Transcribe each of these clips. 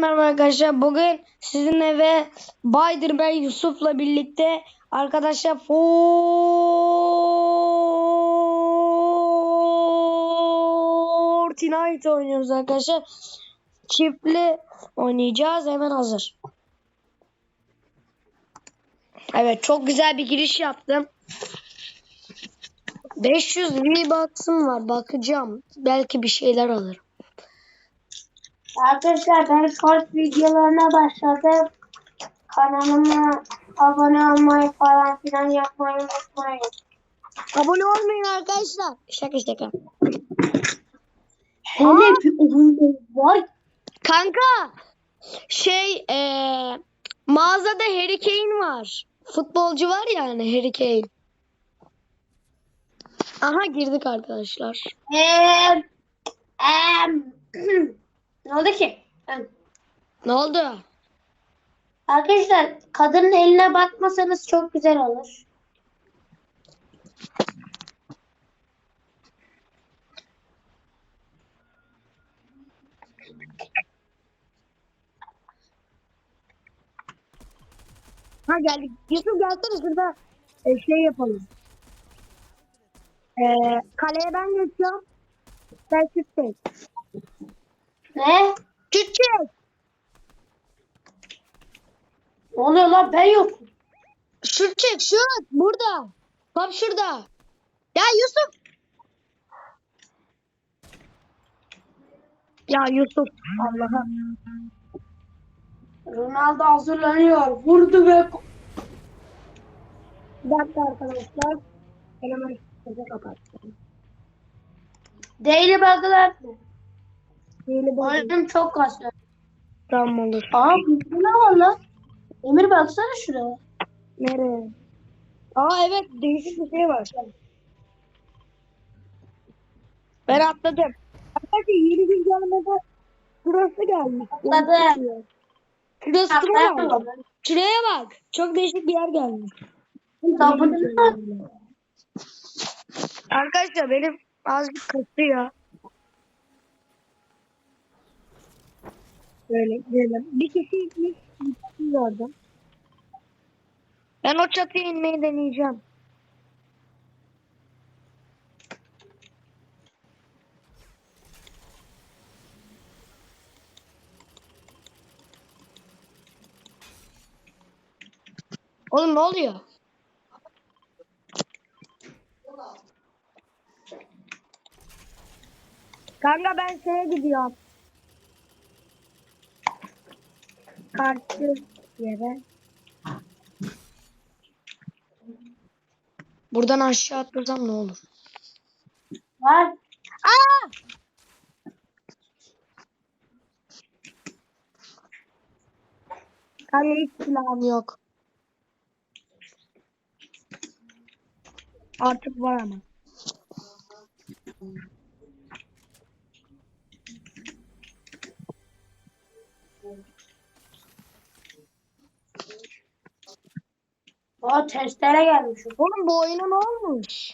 Merhaba arkadaşlar. Bugün sizinle ve Baydır Bey Yusuf'la birlikte arkadaşlar Fortnite oynuyoruz arkadaşlar. Çiftli oynayacağız. Hemen hazır. Evet çok güzel bir giriş yaptım. 500 V-Bucks'ım var. Bakacağım. Belki bir şeyler alırım. Arkadaşlar ben short videolarına başladım. Kanalıma abone olmayı falan filan yapmayı unutmayın. Abone olmayın arkadaşlar. Şaka şaka. Hele bir oyun var. Kanka şey eee mağazada Harry Kane var. Futbolcu var ya hani Harry Kane. Aha girdik arkadaşlar. Eee, em, ne oldu ki? Ne oldu? Arkadaşlar kadının eline bakmasanız çok güzel olur. Ha geldik. Yusuf gelsene şurada e, şey yapalım. E, kaleye ben geçiyorum. Sen şut çek. Ne? Şut çek. Ne oluyor lan ben yokum. Şut çek şut. Burada. Top şurada. Ya Yusuf. Ya Yusuf. Allah'ım. Ronaldo hazırlanıyor. Vurdu ve Bir dakika arkadaşlar. Hemen sesi kapattım. Daily bug'lar. Oyunum çok kasıyor. Tamam olur. Aa bu ne var lan? Emir baksana şuraya. Nereye? Aa evet değişik bir şey var. Ben atladım. Arkadaşlar yeni güncellemede Cross'u gelmiş. Atladım. Cross'u var. Atladım. Şuraya bak. Çok değişik bir yer gelmiş. Arkadaşlar benim azıcık kasıyor. Böyle gidelim. Bir kişi inmiş. Bir kişi gördüm. Ben o çatıya inmeyi deneyeceğim. Oğlum ne oluyor? Kanka ben şeye gidiyorum. Karşı yere. Buradan aşağı atlasam ne olur? var. Aa! Kanka hiç silahım yok. Artık var ama. Aa testere gelmiş. Oğlum bu oyuna ne olmuş?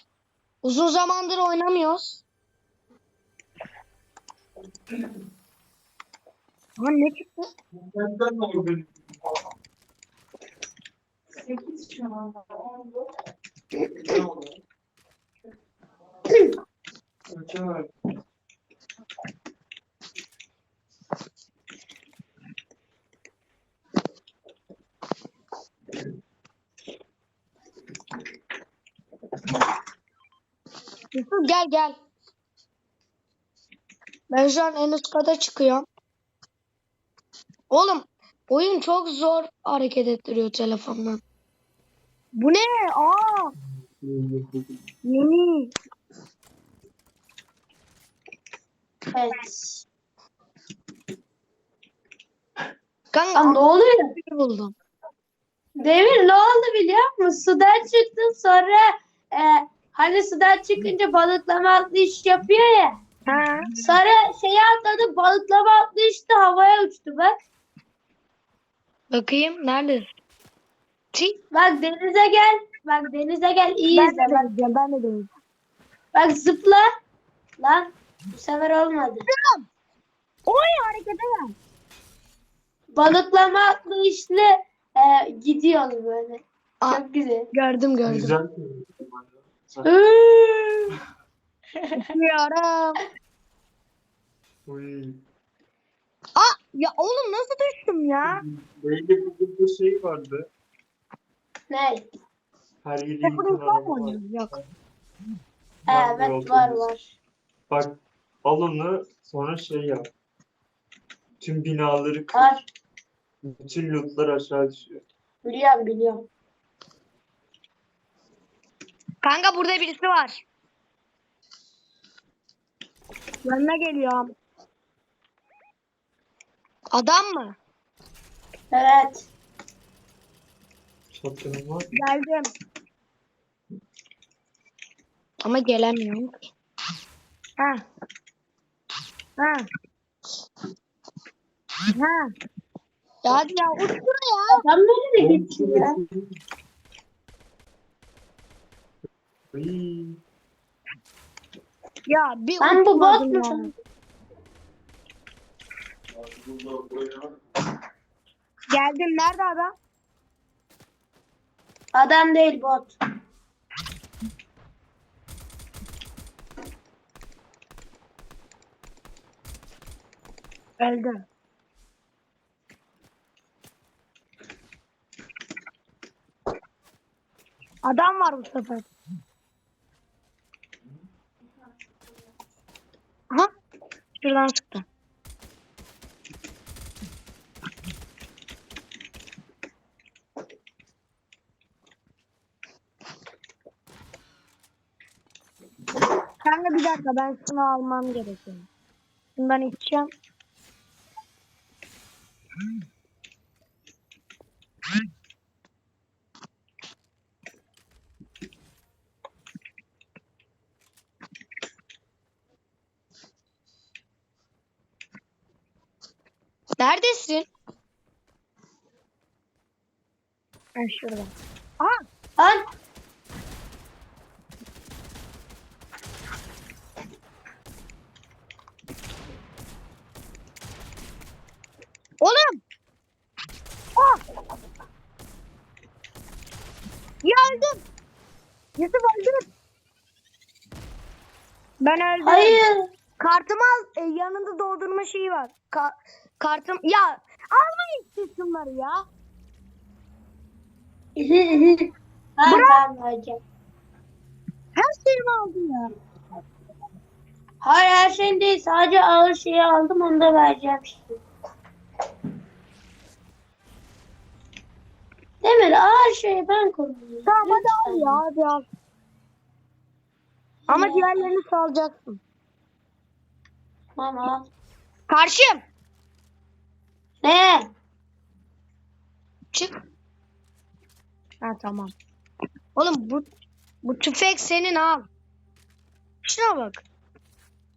Uzun zamandır oynamıyoruz. Lan ne çıktı? Benden ne olur benim? Ne Yusuf gel gel. Ben şu an en üst kata çıkıyorum. Oğlum oyun çok zor hareket ettiriyor telefondan. Bu ne? Aa yeni. Evet. Kanka ne oluyor? bir buldum. Demir ne oldu biliyor musun? Sudan çıktın sonra e, hani sudan çıkınca balıklama atlayış yapıyor ya. Ha. Sonra şeye atladı balıklama atlayıştı havaya uçtu bak. Bakayım nerede? Çi. Bak denize gel. Bak denize gel iyi Ben izle. de Bak, deneyeceğim, ben de deneyeceğim. bak zıpla. Lan bu sefer olmadı. Oy harekete bak. balıklama atlayışlı e, gidiyoruz böyle. Aa. Çok güzel. Gördüm gördüm. Güzel. Hıı. Diyorum. Uy. Aa ya oğlum nasıl düştüm ya? Böyle bir şey vardı. ne? Her yeri Sıfır yıkan insan mı araba var. Yok. Var, Evet var var. Bak al onu sonra şey yap. Tüm binaları kır. Var. Bütün lootlar aşağı düşüyor. Biliyorum biliyorum. Kanka burada birisi var. Yanına geliyorum. Adam mı? Evet. Şapkanım var. Geldim. Ama gelemiyorum. Ha. Ha. Ha. Ya hadi ya uç buraya. Adam nereye gitti ya? Bir Sen bu bot uçmadım ya. musun? Geldim. Nerede adam? Adam değil bot. Öldü. Adam var bu sefer. Aha. Şuradan sıktı. Kanka bir dakika ben şunu almam gerekiyor. Şundan içeceğim. Ben şurada. Aa, Lan oğlum. Aa. Ya öldüm. Yusuf öldüm. Ben öldüm. hayır. Kartımı al. E, yanında doldurma şeyi var. Ka- kartım. Ya almayın siz şunları ya. Ben ben vereceğim. Her şeyimi aldın ya. Hayır her şeyin değil. Sadece ağır şeyi aldım onu da vereceğim şimdi. Demir ağır şeyi ben kullanıyorum. Tamam hadi al ya hadi al. Ama diğerlerini salacaksın. Tamam al. Karşım. Ne? Çık. Ha tamam. Oğlum bu bu tüfek senin al. Şuna bak.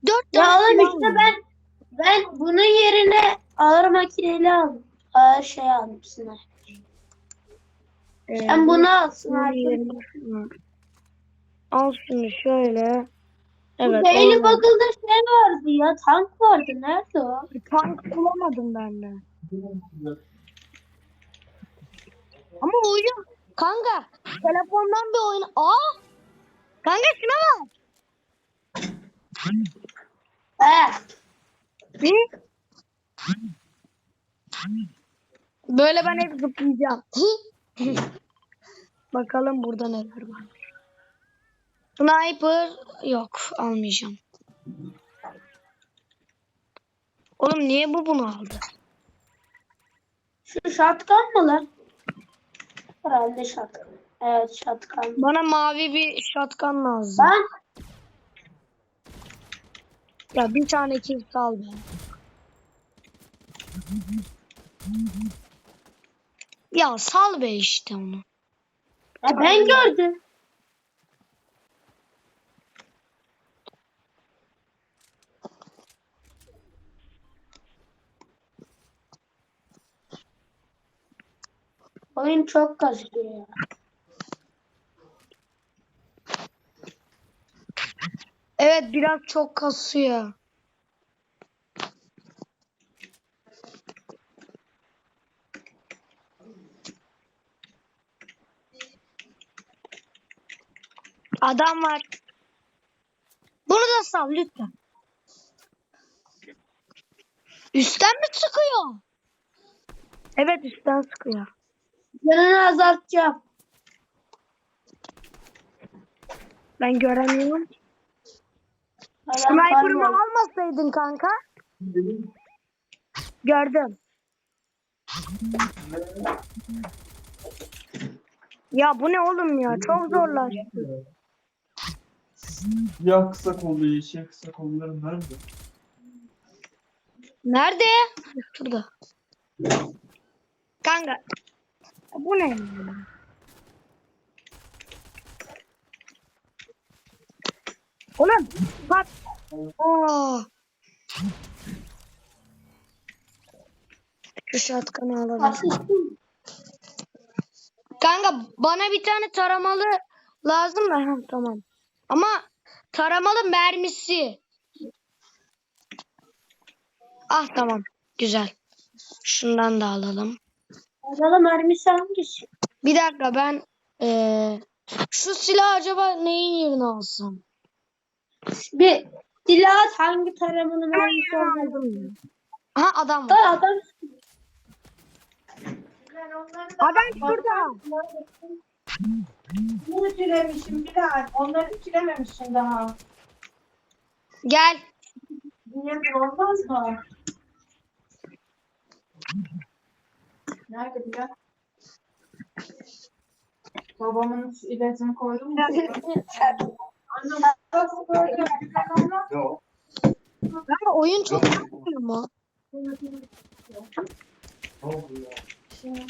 Dört Ya tane oğlum silah işte ben ben bunun yerine ağır makineli aldım. Ağır şey aldım sniper. Ee, Sen bunu al bunun sniper. yerine şunu. Al şunu şöyle. Evet, olmadı. Buggle'da şey vardı ya tank vardı. Nerede o? Bir tank bulamadım ben de. Ama oyun kanka telefondan bir oyun. Aa! Kanka şuna bak. He. Ne? Böyle ben hep zıplayacağım. Bakalım burada neler var. Sniper yok almayacağım. Oğlum niye bu bunu aldı? Şu şatkan mı lan? Herhalde şatkan. Evet şatkan. Bana mavi bir shotgun lazım. Ben Ya bir tane kill be. Ya sal be işte onu. ya ben gördüm. Oyun çok kasıyor ya. Evet biraz çok kasıyor. Adam var. Bunu da sal lütfen. Üstten mi çıkıyor? Evet üstten sıkıyor. Canını azaltacağım. Ben göremiyorum. Sniper'ımı almasaydın kanka. Gördüm. Ya bu ne oğlum ya? Çok zorlaştı. Ya kısa kollu yeşil kısa kolları nerede? Nerede? Şurada. Kanka. Bu ne? Oğlum bak. Oo. Şu şatkanı alalım. Kanka bana bir tane taramalı lazım da. Ha, tamam. Ama taramalı mermisi. Ah tamam. Güzel. Şundan da alalım. Adamın mermisi hangisi? Bir dakika ben eee, şu silah acaba neyin yerine alsam? Bir silah hangi taramanın mermisi olduğunu. Aha adam var. Da adam Adam şurada. Bunu ütülemişim Bilal. Onları ütülememişsin daha. Gel. Niye olmaz mı? Nerede Bilal? Babamın ilacını koydum mu? Annem nasıl böyle Bilal ama? Yok. Kanka oyun çok yapmıyor mu? Ne oldu ya? Şimdi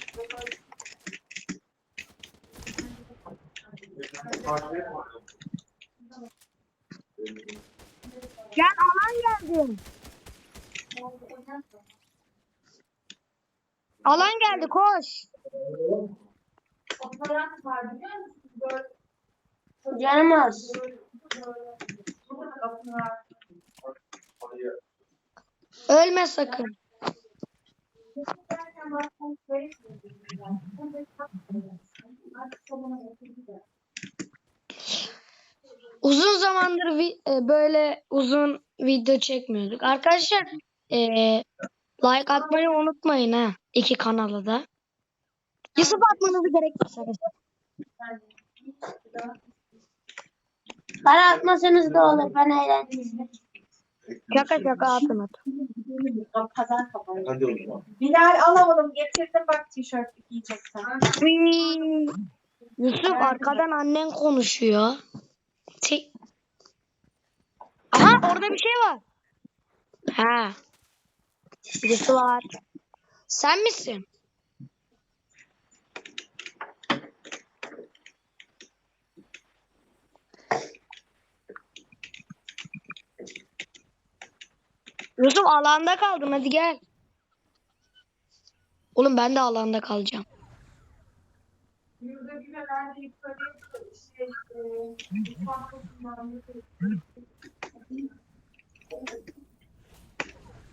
Gel alan geldi. Alan geldi koş. fotoğraf var biliyor musun? Böyle kapılar. Ölme sakın. Uzun zamandır vi- e, böyle uzun video çekmiyorduk. Arkadaşlar e, like atmayı unutmayın ha. iki kanalı da. Yusuf atmanızı gerekmez. arkadaşlar. Bana atmasanız da olur. Ben eğlendim. Şaka şaka atın at. Pazar zaman. Bilal alamadım. Getirdim bak tişört giyeceksen. Yusuf arkadan annen konuşuyor. Ti- Aha orada bir şey var. Ha. Birisi var. Sen misin? Yusuf alanda kaldım hadi gel. Oğlum ben de alanda kalacağım. Yurda bir herhalde yukarıya şey, e, mutfak kapısından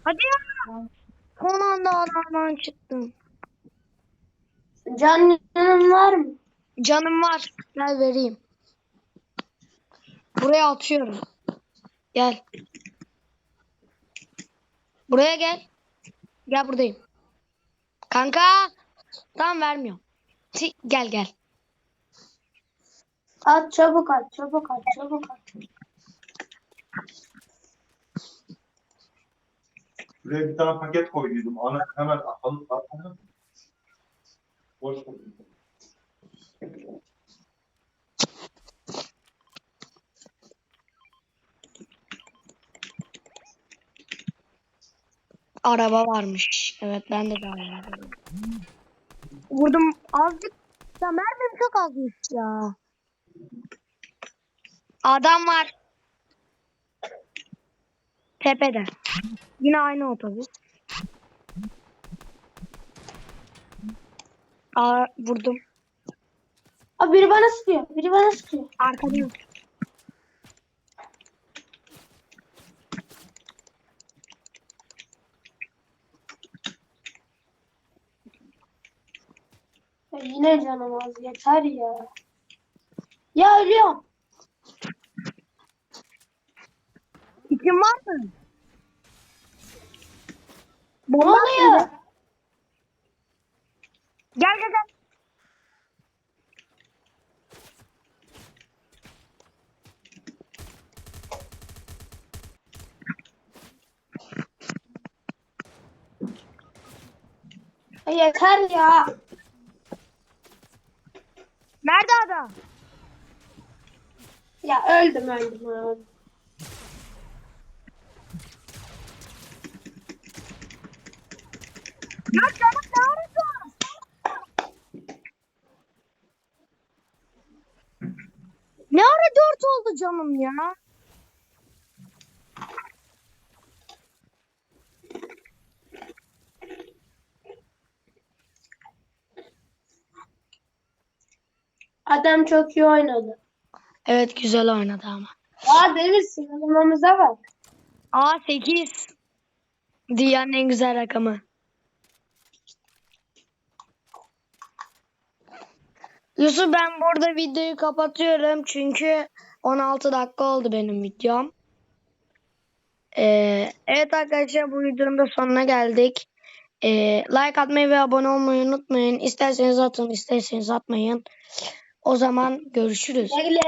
Hadi ya. Son anda alandan çıktım. Canın var mı? Canım var. Gel vereyim. Buraya atıyorum. Gel. Buraya gel. Gel buradayım. Kanka. Tamam vermiyorum. Gel gel. At çabuk at çabuk at çabuk at. Buraya bir tane paket koyduydum. Onu hemen alıp atalım. Boş koydum. Araba varmış. Evet ben de daha iyi. Vurdum azıcık. Ya mermim çok azmış ya. Adam var. Tepeden. Yine aynı otobüs. Aa vurdum. Abi biri bana sıkıyor. Biri bana sıkıyor. Arkada yok. Yine canım az yeter ya. Ya ölüyorum. İçin var mı? Ne oluyor? Gel gel gel. Yeter ya. Nerede adam? Ya öldüm öldüm öldüm. Ya canım ne ara dört oldu canım ya? Adam çok iyi oynadı. Evet güzel oynadı ama. Aa Demir sıralamamıza bak. Aa 8. Dünyanın en güzel rakamı. Yusuf ben burada videoyu kapatıyorum çünkü 16 dakika oldu benim videom. Ee, evet arkadaşlar bu videonun da sonuna geldik. Ee, like atmayı ve abone olmayı unutmayın. İsterseniz atın, isterseniz atmayın. O zaman görüşürüz. Güle.